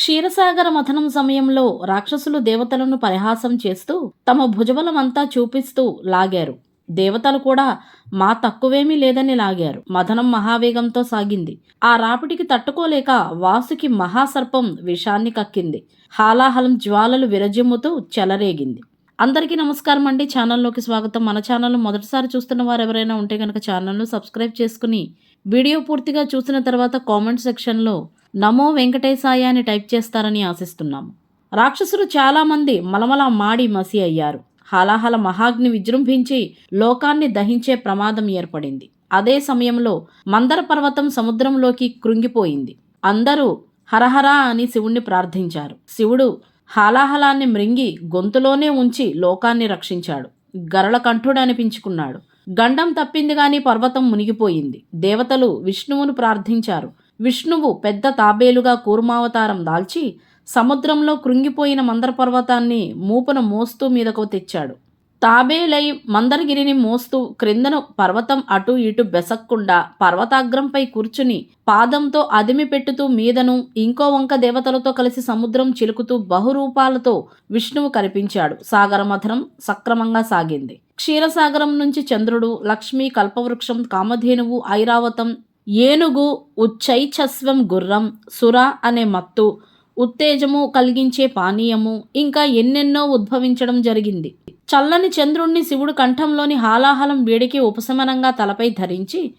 క్షీరసాగర మథనం సమయంలో రాక్షసులు దేవతలను పరిహాసం చేస్తూ తమ భుజబలమంతా చూపిస్తూ లాగారు. దేవతలు కూడా మా తక్కువేమీ లేదని లాగారు. మథనం మహావేగంతో సాగింది. ఆ రాపిడికి తట్టుకోలేక వాసుకి మహాసర్పం విషాన్ని కక్కింది. హాలాహలం జ్వాలలు విరజిమ్ముతూ చెలరేగింది. అందరికీ నమస్కారం అండి. ఛానల్లోకి స్వాగతం. మన ఛానల్ మొదటిసారి చూస్తున్న వారు ఎవరైనా ఉంటే కనుక ఛానల్ను సబ్స్క్రైబ్ చేసుకుని వీడియో పూర్తిగా చూసిన తర్వాత కామెంట్ సెక్షన్లో నమో వెంకటేశాయ అని టైప్ చేస్తారని ఆశిస్తున్నాము రాక్షసులు చాలామంది మలమల మాడి మసి అయ్యారు. హలాహల మహాగ్ని విజృంభించి లోకాన్ని దహించే ప్రమాదం ఏర్పడింది. అదే సమయంలో మందర పర్వతం సముద్రంలోకి కృంగిపోయింది. అందరూ హరహర అని శివుణ్ణి ప్రార్థించారు. శివుడు హాలాహలాన్ని మృంగి గొంతులోనే ఉంచి లోకాన్ని రక్షించాడు. గరళకంఠుడు అనిపించుకున్నాడు. గండం తప్పింది గాని పర్వతం మునిగిపోయింది. దేవతలు విష్ణువును ప్రార్థించారు. విష్ణువు పెద్ద తాబేలుగా కూర్మావతారం దాల్చి సముద్రంలో కృంగిపోయిన మందర పర్వతాన్ని మూపున మోస్తూ మీదకు తెచ్చాడు. తాబేలై మందరగిరిని మోస్తూ క్రిందను పర్వతం అటు ఇటు బెసక్కుండా పర్వతాగ్రంపై కూర్చుని పాదంతో అదిమి పెట్టుతూ మీదను ఇంకో వంక దేవతలతో కలిసి సముద్రం చిలుకుతూ బహురూపాలతో విష్ణువు కనిపించాడు. సాగరమథనం సక్రమంగా సాగింది. క్షీరసాగరం నుంచి చంద్రుడు లక్ష్మి కల్పవృక్షం కామధేనువు ఐరావతం ఏనుగు ఉచ్చైచస్వం గుర్రం సుర అనే మత్తు ఉత్తేజము కలిగించే పానీయము ఇంకా ఎన్నెన్నో ఉద్భవించడం జరిగింది. చల్లని చంద్రుణ్ణి శివుడు కంఠంలోని హాలాహలం వేడికి ఉపశమనంగా తలపై ధరించి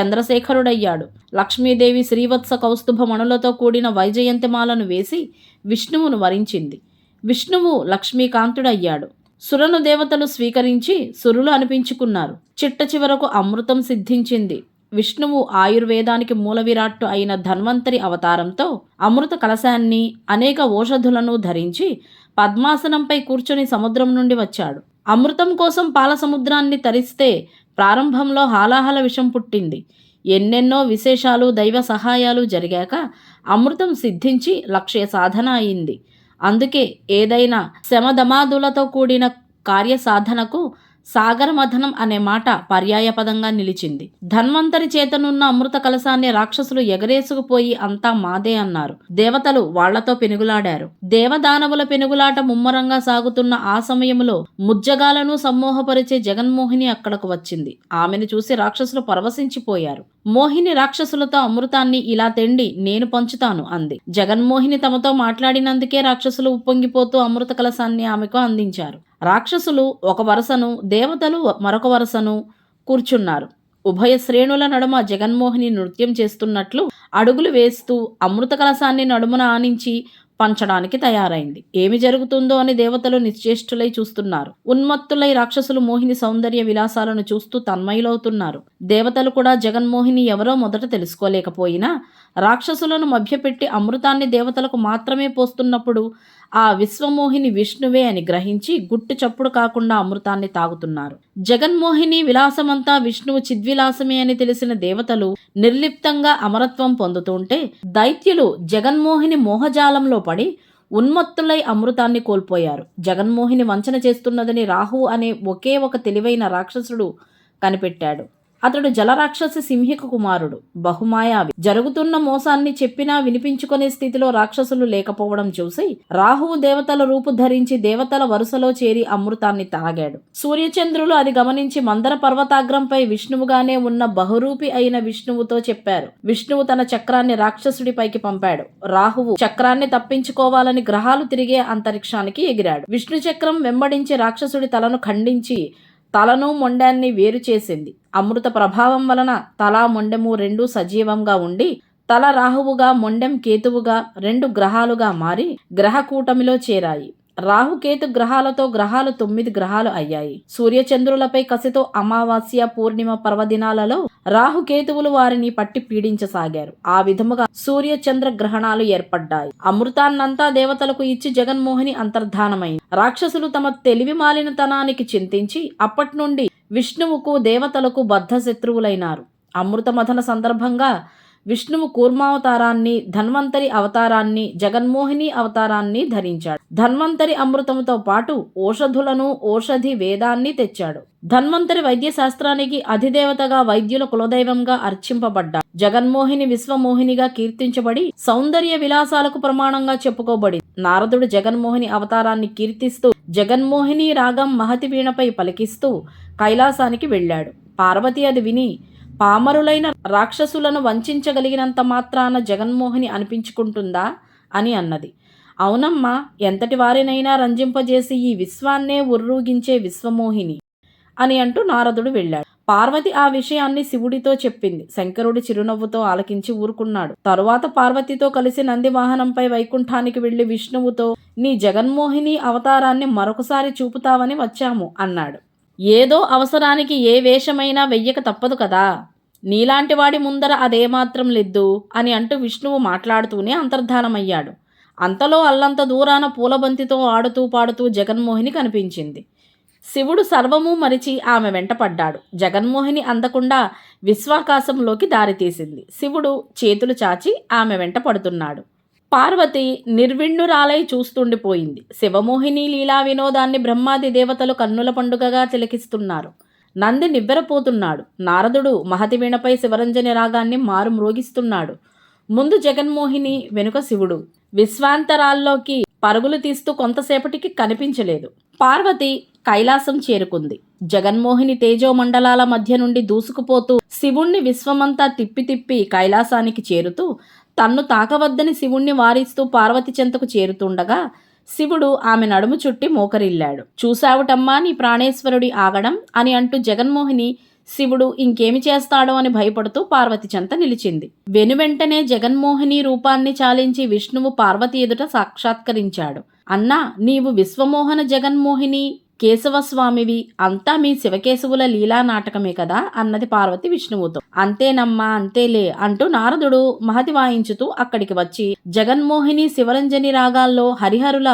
చంద్రశేఖరుడయ్యాడు. లక్ష్మీదేవి శ్రీవత్స కౌస్తుభ మణులతో కూడిన వైజయంతిమాలను వేసి విష్ణువును వరించింది. విష్ణువు లక్ష్మీకాంతుడయ్యాడు. సురను దేవతలు స్వీకరించి సురులు అనిపించుకున్నారు. చిట్ట చివరకు అమృతం సిద్ధించింది. విష్ణువు ఆయుర్వేదానికి మూలవిరాట్టు అయిన ధన్వంతరి అవతారంతో అమృత కలశాన్ని అనేక ఓషధులను ధరించి పద్మాసనంపై కూర్చొని సముద్రం నుండి వచ్చాడు. అమృతం కోసం పాల సముద్రాన్ని తరిస్తే ప్రారంభంలో హాలాహల విషం పుట్టింది. ఎన్నెన్నో విశేషాలు దైవ సహాయాలు జరిగాక అమృతం సిద్ధించి లక్ష్య సాధన అయింది. అందుకే ఏదైనా శమధమాదులతో కూడిన కార్యసాధనకు సాగరమథనం అనే మాట పర్యాయపదంగా నిలిచింది. ధన్వంతరి చేతనున్న అమృత కలశాన్ని రాక్షసులు ఎగరేసుకుపోయి అంతా మాదే అన్నారు. దేవతలు వాళ్ళతో పెనుగులాడారు. దేవదానవుల పెనుగులాట ముమ్మరంగా సాగుతున్న ఆ సమయంలో ముజ్జగాలను సమ్మోహపరిచే జగన్మోహిని అక్కడకు వచ్చింది. ఆమెను చూసి రాక్షసులు పరవశించిపోయారు. మోహిని రాక్షసులతో అమృతాన్ని ఇలా తెండి నేను పంచుతాను అంది. జగన్మోహిని తమతో మాట్లాడినందుకే రాక్షసులు ఉప్పొంగిపోతూ అమృత కలశాన్ని ఆమెకు అందించారు. రాక్షసులు ఒక వరుసను దేవతలు మరొక వరుసను కూర్చున్నారు. ఉభయ శ్రేణుల నడుమ జగన్మోహిని నృత్యం చేస్తున్నట్లు అడుగులు వేస్తూ అమృత కలశాన్ని నడుమున ఆనించి పంచడానికి తయారైంది. ఏమి జరుగుతుందో అని దేవతలు నిశ్చేష్టులై చూస్తున్నారు. ఉన్మత్తులై రాక్షసులు మోహిని సౌందర్య విలాసాలను చూస్తూ తన్మయులవుతున్నారు. దేవతలు కూడా జగన్మోహిని ఎవరో మొదట తెలుసుకోలేకపోయినా రాక్షసులను మభ్యపెట్టి అమృతాన్ని దేవతలకు మాత్రమే పోస్తున్నప్పుడు ఆ విశ్వమోహిని విష్ణువే అని గ్రహించి గుట్టు చప్పుడు కాకుండా అమృతాన్ని తాగుతున్నారు. జగన్మోహిని విలాసమంతా విష్ణువు చిద్విలాసమే అని తెలిసిన దేవతలు నిర్లిప్తంగా అమరత్వం పొందుతుంటే దైత్యులు జగన్మోహిని మోహజాలంలో పడి ఉన్మత్తులై అమృతాన్ని కోల్పోయారు. జగన్మోహిని వంచన చేస్తున్నదని రాహు అనే ఒకే ఒక తెలివైన రాక్షసుడు కనిపెట్టాడు. అతడు జలరాక్షసి సింహిక కుమారుడు బహుమాయావి. జరుగుతున్న మోసాన్ని చెప్పినా వినిపించుకునే స్థితిలో రాక్షసులు లేకపోవడం చూసి రాహువు దేవతల రూపు ధరించి దేవతల వరుసలో చేరి అమృతాన్ని తాగాడు. సూర్యచంద్రులు అది గమనించి మందర పర్వతాగ్రంపై విష్ణువుగానే ఉన్న బహురూపి అయిన విష్ణువుతో చెప్పారు. విష్ణువు తన చక్రాన్ని రాక్షసుడిపైకి పంపాడు. రాహువు చక్రాన్ని తప్పించుకోవాలని గ్రహాలు తిరిగే అంతరిక్షానికి ఎగిరాడు. విష్ణు చక్రం వెంబడించి రాక్షసుడి తలను ఖండించి తలను మొండాన్ని వేరు చేసింది. అమృత ప్రభావం వలన తల మొండెము రెండు సజీవంగా ఉండి తల రాహువుగా మొండెం కేతువుగా రెండు గ్రహాలుగా మారి గ్రహ కూటమిలో చేరాయి రాహుకేతు గ్రహాలతో గ్రహాలు తొమ్మిది గ్రహాలు అయ్యాయి. సూర్యచంద్రులపై కసితో అమావాస్య పూర్ణిమ పర్వదినాలలో రాహుకేతువులు వారిని పట్టి పీడించసాగారు. ఆ విధముగా సూర్య చంద్ర గ్రహణాలు ఏర్పడ్డాయి. అమృతాన్నంతా దేవతలకు ఇచ్చి జగన్మోహిని అంతర్ధానమైంది. రాక్షసులు తమ తెలివి మాలినతనానికి చింతించి అప్పటి నుండి విష్ణువుకు దేవతలకు బద్ధ శత్రువులైనారు అమృతమథన సందర్భంగా విష్ణువు కూర్మావతారాన్ని ధన్వంతరి అవతారాన్ని జగన్మోహిని అవతారాన్ని ధరించాడు. ధన్వంతరి అమృతముతో పాటు ఓషధులను ఓషధి వేదాన్ని తెచ్చాడు. ధన్వంతరి వైద్య శాస్త్రానికి అధిదేవతగా వైద్యుల కులదైవంగా అర్చింపబడ్డాడు. జగన్మోహిని విశ్వమోహినిగా కీర్తించబడి సౌందర్య విలాసాలకు ప్రమాణంగా చెప్పుకోబడి నారదుడు జగన్మోహిని అవతారాన్ని కీర్తిస్తూ జగన్మోహిని రాగం మహతి వీణపై పలికిస్తూ కైలాసానికి వెళ్ళాడు. పార్వతి అది విని పామరులైన రాక్షసులను వంచగలిగినంత మాత్రాన జగన్మోహిని అనిపించుకుంటుందా? అని అన్నది. అవునమ్మా ఎంతటి వారినైనా రంజింపజేసి ఈ విశ్వాన్నే ఉర్రూగించే విశ్వమోహిని అని అంటూ నారదుడు వెళ్ళాడు. పార్వతి ఆ విషయాన్ని శివుడితో చెప్పింది. శంకరుడి చిరునవ్వుతో ఆలకించి ఊరుకున్నాడు. తరువాత పార్వతితో కలిసి నంది వాహనంపై వైకుంఠానికి వెళ్ళి విష్ణువుతో నీ జగన్మోహిని అవతారాన్ని మరొకసారి చూపుతావని వచ్చాము అన్నాడు. ఏదో అవసరానికి ఏ వేషమైనా వెయ్యక తప్పదు కదా. నీలాంటి వాడి ముందర అదేమాత్రం లెద్దు అని అంటూ విష్ణువు మాట్లాడుతూనే అంతర్ధానమయ్యాడు. అంతలో అల్లంత దూరాన పూలబంతితో ఆడుతూ పాడుతూ జగన్మోహిని కనిపించింది. శివుడు సర్వము మరిచి ఆమె వెంట పడ్డాడు. జగన్మోహిని అందకుండా విశ్వాకాశంలోకి దారితీసింది. శివుడు చేతులు చాచి ఆమె వెంట పడుతున్నాడు. పార్వతి నిర్విణ్ణురాలై చూస్తుండిపోయింది. శివమోహిని లీలా వినోదాన్ని బ్రహ్మాది దేవతలు కన్నుల పండుగగా తిలకిస్తున్నారు. నంది నివ్వెరపోతున్నాడు. నారదుడు మహతి వీణపై శివరంజని రాగాన్ని మారు మ్రోగిస్తున్నాడు. ముందు జగన్మోహిని వెనుక శివుడు. విశ్వాంతరాల్లోకి పరుగులు తీస్తూ కొంతసేపటికి కనిపించలేదు. పార్వతి కైలాసం చేరుకుంది. జగన్మోహిని తేజోమండలాల మధ్య నుండి దూసుకుపోతూ శివుణ్ణి విశ్వమంతా తిప్పి తిప్పి కైలాసానికి చేరుతూ తన్ను తాకవద్దని శివుణ్ణి వారిస్తూ పార్వతి చెంతకు చేరుతుండగా శివుడు ఆమె నడుము చుట్టి మోకరిల్లాడు. చూశావుటమ్మా నీ ప్రాణేశ్వరుడి ఆగడం అని అంటూ జగన్మోహిని శివుడు ఇంకేమి చేస్తాడో అని భయపడుతూ పార్వతి చెంత నిలిచింది. వెనువెంటనే జగన్మోహిని రూపాన్ని చాలించి విష్ణువు పార్వతి ఎదుట సాక్షాత్కరించాడు. అన్నా నీవు విశ్వమోహన జగన్మోహిని కేశవస్వామివి అంతా మీ శివకేశవుల లీలా నాటకమే కదా అన్నది పార్వతి విష్ణువుతో అంతేనమ్మా అంతేలే అంటూ నారదుడు మహతి వాయించుతూ అక్కడికి వచ్చి జగన్మోహిని శివరంజని రాగాల్లో హరిహరుల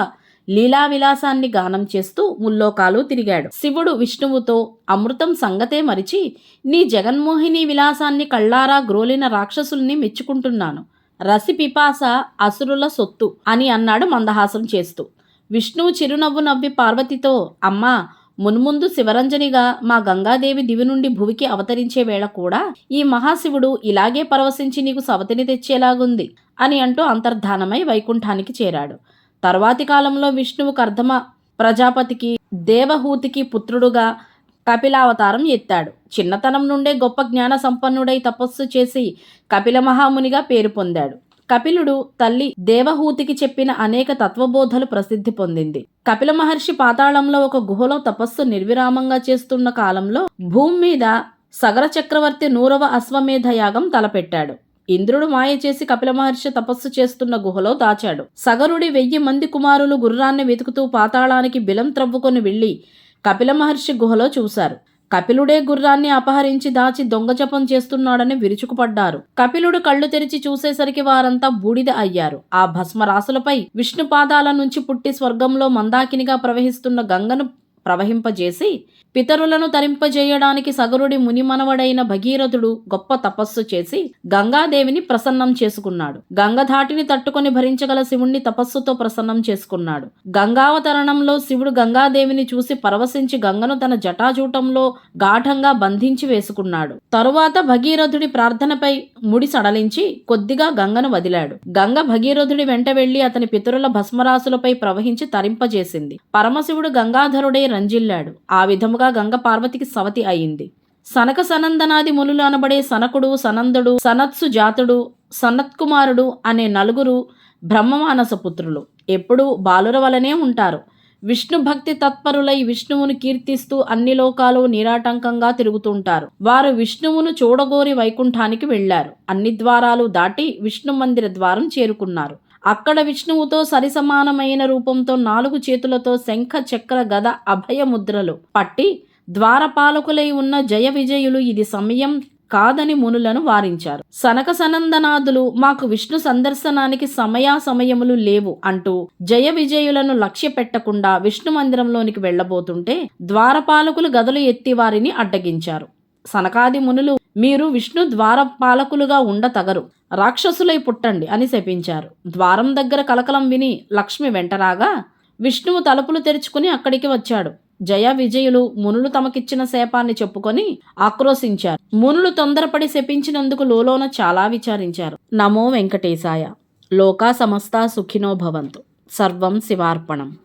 లీలా విలాసాన్ని గానం చేస్తూ ముల్లోకాలు తిరిగాడు. శివుడు విష్ణువుతో అమృతం సంగతే మరిచి నీ జగన్మోహిని విలాసాన్ని కళ్ళారా గ్రోలిన రాక్షసుల్ని మెచ్చుకుంటున్నాను. రసి పిపాస అసురుల సొత్తు అని అన్నాడు మందహాసం చేస్తూ. విష్ణువు చిరునవ్వు నవ్వి పార్వతితో అమ్మా మున్ముందు శివరంజనిగా మా గంగాదేవి దివి నుండి భువికి అవతరించే వేళ కూడా ఈ మహాశివుడు ఇలాగే పరవశించి నీకు సవతిని తెచ్చేలాగుంది అని అంటూ అంతర్ధానమై వైకుంఠానికి చేరాడు. తర్వాతి కాలంలో విష్ణువు కర్ధమ ప్రజాపతికి దేవహూతికి పుత్రుడుగా కపిలావతారం ఎత్తాడు. చిన్నతనం నుండే గొప్ప జ్ఞాన సంపన్నుడై తపస్సు చేసి కపిల మహామునిగా పేరు పొందాడు. కపిలుడు తల్లి దేవహూతికి చెప్పిన అనేక తత్వబోధలు ప్రసిద్ధి పొందింది. కపిల మహర్షి పాతాళంలో ఒక గుహలో తపస్సు నిర్విరామంగా చేస్తున్న కాలంలో భూమి మీద సగర చక్రవర్తి నూరవ అశ్వమేధ యాగం తలపెట్టాడు. ఇంద్రుడు మాయ చేసి కపిల మహర్షి తపస్సు చేస్తున్న గుహలో దాచాడు. సగరుడి వెయ్యి మంది కుమారులు గుర్రాన్ని వెతుకుతూ పాతాళానికి బిలం త్రవ్వుకొని వెళ్ళి కపిల మహర్షి గుహలో చూశారు. కపిలుడే గుర్రాన్ని అపహరించి దాచి దొంగజపం చేస్తున్నాడని విరుచుకుపడ్డారు. కపిలుడు కళ్ళు తెరిచి చూసేసరికి వారంతా బూడిద అయ్యారు. ఆ భస్మరాసులపై విష్ణు పాదాల నుంచి పుట్టి స్వర్గంలో మందాకినిగా ప్రవహిస్తున్న గంగను ప్రవహింపజేసి పితరులను తరింపజేయడానికి సగరుడి మునిమనవడైన భగీరథుడు గొప్ప తపస్సు చేసి గంగాదేవిని ప్రసన్నం చేసుకున్నాడు. గంగధాటిని తట్టుకొని భరించగల శివుణ్ణి తపస్సుతో ప్రసన్నం చేసుకున్నాడు. గంగావతరణంలో శివుడు గంగాదేవిని చూసి పరవశించి గంగను తన జటాజూటంలో గాఢంగా బంధించి వేసుకున్నాడు. తరువాత భగీరథుడి ప్రార్థనపై ముడి సడలించి కొద్దిగా గంగను వదిలాడు. గంగ భగీరథుడి వెంట వెళ్ళి అతని పితరుల భస్మరాసులపై ప్రవహించి తరింపజేసింది. పరమశివుడు గంగాధరుడై రంజిల్లాడు. ఆ విధముగా గంగ పార్వతికి సవతి అయింది. సనక సనందనాది మునులు అనబడే సనకుడు సనందుడు సనత్సు జాతుడు సనత్కుమారుడు అనే నలుగురు బ్రహ్మమానస పుత్రులు. ఎప్పుడూ బాలుర వలనే ఉంటారు. విష్ణు భక్తి తత్పరులై విష్ణువును కీర్తిస్తూ అన్ని లోకాలు నిరాటంకంగా తిరుగుతుంటారు. వారు విష్ణువును చూడగోరి వైకుంఠానికి వెళ్ళారు అన్ని ద్వారాలు దాటి విష్ణు మందిర ద్వారం చేరుకున్నారు. అక్కడ విష్ణువుతో సరిసమానమైన రూపంతో నాలుగు చేతులతో శంఖ చక్ర గద అభయ ముద్రలు పట్టి ద్వారపాలకులై ఉన్న జయ విజయులు ఇది సమయం కాదని మునులను వారించారు. సనక సనందనాథులు మాకు విష్ణు సందర్శనానికి సమయాసమయములు లేవు అంటూ జయ విజయులను లక్ష్య పెట్టకుండా విష్ణు మందిరంలోనికి వెళ్ళబోతుంటే ద్వారపాలకులు గదలు ఎత్తి వారిని అడ్డగించారు. సనకాది మునులు మీరు విష్ణు ద్వారపాలకులుగా ఉండతగరు. రాక్షసులై పుట్టండి అని శపించారు. ద్వారం దగ్గర కలకలం విని లక్ష్మి వెంటరాగా విష్ణువు తలుపులు తెరుచుకుని అక్కడికి వచ్చాడు. జయ విజయులు మునులు తమకిచ్చిన శాపాన్ని చెప్పుకొని ఆక్రోశించారు. మునులు తొందరపడి శపించినందుకు లోలోన చాలా విచారించారు. నమో వెంకటేశాయ. లోకా సమస్త సుఖినో భవంతు. సర్వం శివార్పణం.